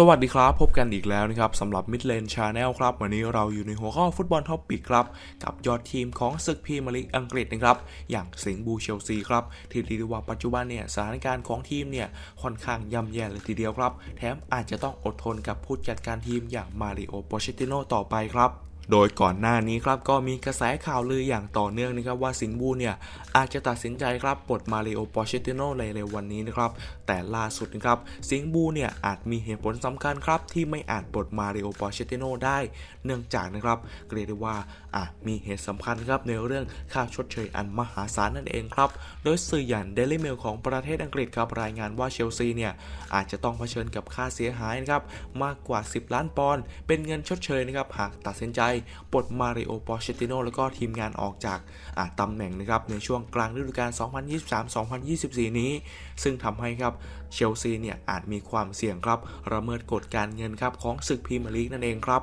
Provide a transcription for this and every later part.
สวัสดีครับ พบกันอีกแล้วนะครับสำหรับ Mid Lane Channel ครับ วันนี้เราอยู่ในหัวข้อฟุตบอลท็อปปิกครับ กับยอดทีมของศึกพรีเมียร์ลีกอังกฤษนะครับ อย่างสิงห์บูเชลซีครับ ที่เรีว่าปัจจุบันเนี่ยสถานการณ์ของทีมเนี่ยค่อนข้างย่ำแย่เลยทีเดียวครับ แถมอาจจะต้องอดทนกับผู้จัดการทีมอย่างมาริโอโปเชติโนต่อไปครับ โดยก่อนหน้านี้ครับก็มีกระแสข่าวลืออย่างต่อเนื่องนะครับว่าสิงห์บูเนี่ยอาจจะตัดสินใจครับปลดมาริโอปอเชติโนในเร็ววันนี้นะครับแต่ล่าสุดนะครับสิงห์บูเนี่ยอาจมีเหตุผลสำคัญครับที่ไม่อาจปลดมาริโอปอเชติโนได้เนื่องจากนะครับเรียกได้ว่าอาจมีเหตุสำคัญครับในเรื่องค่าชดเชยอันมหาศาลนั่นเองครับโดยสื่ออย่าง Daily Mail ของประเทศอังกฤษครับรายงานว่าเชลซีเนี่ยอาจจะต้องเผชิญกับค่าเสียหายนะครับมากกว่า 10 ล้านปอนด์เป็นเงินชดเชยนะครับหากตัดสินใจปลดมาริโอปอเชติโนแล้วก็ทีมงานออกจากาตำแหน่งนะครับในช่วงกลางฤดูกาล 2023-2024 นี้ ซึ่งทำให้ครับเชลซีเนี่ยอาจมีความเสี่ยงครับระเมิดกฎการเงินครับของศึกพรีเมียร์ลีกนั่นเองครับ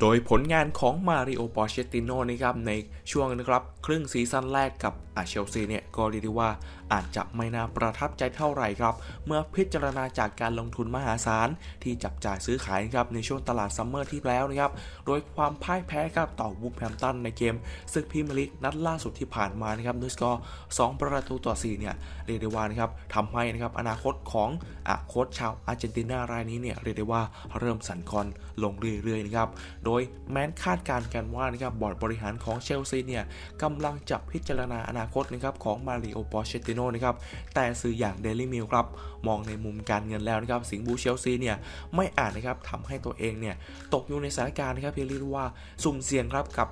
โดยผลงานของมาริโอปอเชติโนนะครับในช่วงนะครับครึ่งซีซั่นแรกกับอาเชลซีเนี่ยก็เรียกได้ว่าอาจจะไม่น่าประทับใจเท่าไหร่ครับ เมื่อพิจารณาจากการลงทุนมหาศาล ที่จับจ่ายซื้อขายนะครับในช่วงตลาดซัมเมอร์ที่แล้วนะครับ โดยความพ่ายแพ้ครับต่อวูฟแฮมป์ตันในเกมศึกพรีมลีกนัดล่าสุดที่ผ่านมานะครับด้วยสกอร์2ประตูต่อ 4 เนี่ยเรียกได้ว่านะครับทำให้นะครับอนาคตของอโค้ชชาวอาร์เจนตินารายนี้เนี่ยเรียกได้ว่าเริ่มสั่นคลอนลงเรื่อยๆนะครับโดยแม้นคาดการณ์กันว่านะครับบอร์ดบริหารของเชลซีเนี่ยกำลังจะพิจารณาอนาคตนะครับของมาริโอปอเชติโนนะครับแต่สื่ออย่างเดลี่มิลครับมองในมุมการเงินแล้วนะครับสิงห์บูเชลซีเนี่ยไม่อาจนะครับทำให้ตัวเองเนี่ยตกอยู่ในสถานการณ์นะครับที่เรียกว่าสุ่มเสี่ยงครับกับ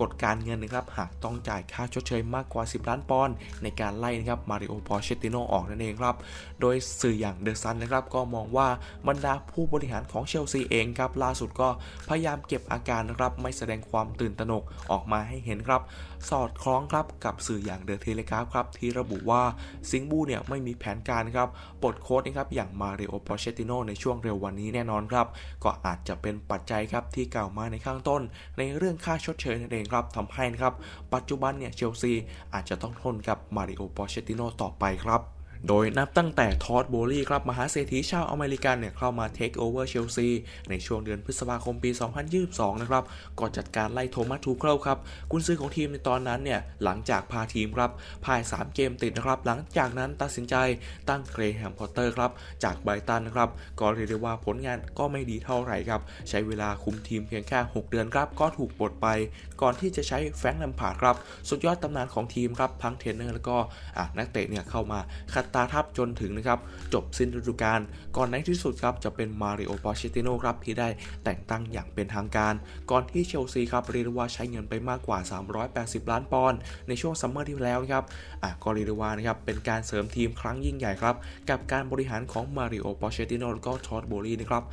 กฎการเงินนะครับหากต้องจ่ายค่าชดเชยมากกว่า 10 ล้านปอนด์ในการไล่นะครับมาริโอปอเชติโนออกนั่นเองครับโดยสื่ออย่างเดอะซันนะครับก็มองว่าบรรดาผู้บริหารของเชลซีเองครับล่าสุดก็พยายามเก็บอาการนะครับไม่แสดงความตื่นตระหนกออกมาให้เห็นครับสอดคล้องครับกับสื่ออย่างเดอะเทเลกราฟครับที่ระบุว่าซิงบูเนี่ยไม่มีแผนการครับปลดโค้ดนะครับอย่างมาริโอปอเชติโนในช่วงเร็ววันนี้แน่นอนครับ ก็อาจจะเป็นปัจจัยครับที่กล่าวมาในข้างต้น ในเรื่องค่าชดเชยนั่นเองครับทำให้นะครับปัจจุบันเนี่ยเชลซีอาจจะต้องทนกับมาริโอปอเชติโนต่อไปครับ โดยนับตั้งแต่ทอดโบลี่ครับมหาเศรษฐีชาวอเมริกันเนี่ยเข้ามาเทคโอเวอร์เชลซีในช่วงเดือนพฤษภาคมปี 2022 นะครับก่อนจัดการไล่โทมัสทูเคิลครับกุนซือของทีมในตอนนั้นเนี่ยหลังจากพาทีมครับพ่าย 3 เกมติดนะครับ หลังจากนั้นตัดสินใจตั้งเกรแฮมพอตเตอร์ครับจากไบรตันนะครับก็เรียกได้ว่าผลงานก็ไม่ดีเท่าไหร่ครับใช้เวลาคุมทีมเพียงแค่ 6 เดือนครับก็ถูกปลดไป ก่อนที่จะใช้แฟรงค์แลมพาร์ดครับสุดยอดตำนานของทีมครับทั้งเทรนเนอร์แล้วก็อะนักเตะเนี่ยเข้ามาขัดตาทับจนถึงนะครับจบสิ้นฤดูกาลก่อนในที่สุดครับจะเป็นมาริโอปอเชติโนครับที่ได้แต่งตั้งอย่างเป็นทางการ ก่อนที่เชลซีครับเรียกได้ว่าใช้เงินไปมากกว่า 380 ล้านปอนด์ในช่วงซัมเมอร์ที่แล้วนะครับอะก็เรียกได้ว่านะครับเป็นการเสริมทีมครั้งยิ่งใหญ่ครับกับการบริหารของมาริโอปอเชติโนแล้วก็ทอดโบลีนะครับ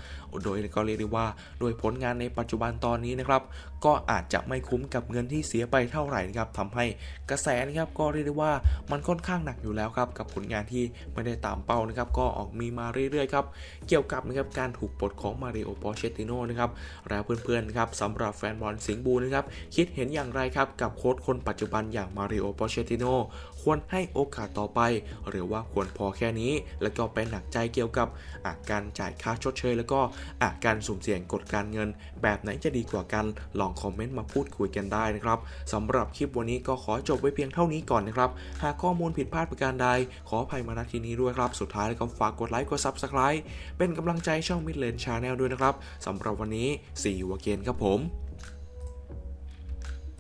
โดยก็เรียกได้ว่าโดยผลงานในปัจจุบันตอนนี้นะครับก็อาจจะไม่คุ้มกับเงินที่เสียไปเท่าไหร่นะครับทำให้กระแสนะครับก็เรียกได้ว่ามันค่อนข้างหนักอยู่แล้วครับกับผลงานที่ไม่ได้ตามเป้านะครับก็ออกมีมาเรื่อยๆครับเกี่ยวกับนะครับการถูกปลดของมาริโอปอเชติโนนะครับแล้วเพื่อนๆนะครับสำหรับแฟนบอลสิงห์บูนะครับคิดเห็นอย่างไรครับกับโค้ชคนปัจจุบันอย่างมาริโอปอเชติโนควรให้โอกาสต่อไป หรือว่าควรพอแค่นี้ แล้วก็ไปหนักใจเกี่ยวกับอาการจ่ายค่าชดเชย แล้วก็อาการสุ่มเสี่ยงกฎการเงิน แบบไหนจะดีกว่ากันลองคอมเมนต์มาพูดคุยกันได้นะครับสำหรับคลิปวันนี้ก็ขอจบไว้เพียงเท่านี้ก่อนนะครับ หากข้อมูลผิดพลาดประการใดขออภยมาณที่นี้ด้วยครับ สุดท้ายแล้วก็ฝากกดไลค์กด Subscribe เป็นกำลังใจช่อง Midland Channel ด้วยนะครับสำหรับวันนี้ see you again ครับผม